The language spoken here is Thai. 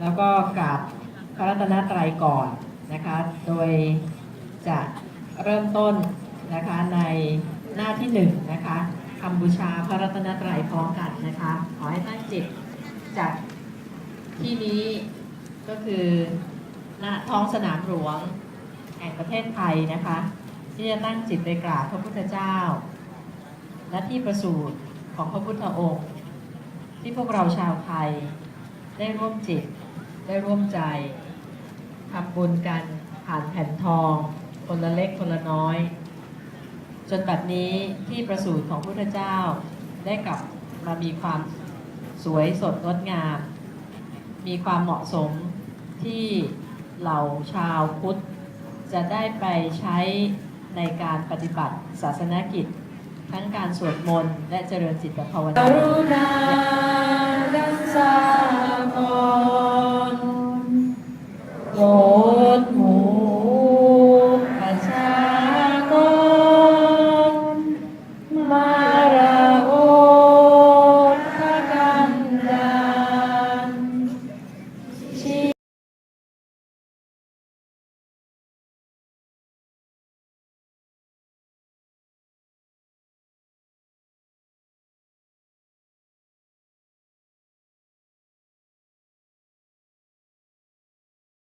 แล้วก็กราบพระรัตนตรัยก่อนนะคะ โดยจะเริ่มต้นนะคะในหน้าที่หนึ่งนะคะคำบูชาพระรัตนตรัยพร้อมกันนะคะ ขอให้ตั้งจิตจากที่นี้ก็คือณท้องสนามหลวงแห่งประเทศไทยนะคะ ที่จะตั้งจิตไปกราบพระพุทธเจ้า และที่ประสูติของพระพุทธองค์ ที่พวกเราชาวไทยได้ร่วมจิต ได้ร่วมใจทำบุญกันผ่านแผ่นทอง คนละเล็กคนละน้อย จนบัดนี้ที่ประสูติของพุทธเจ้าได้กลับมามีความสวยสดงดงาม มีความเหมาะสมที่เหล่าชาวพุทธ จะได้ไปใช้ในการปฏิบัติศาสนกิจ ทั้งการสวดมนต์และเจริญจิตภาวนา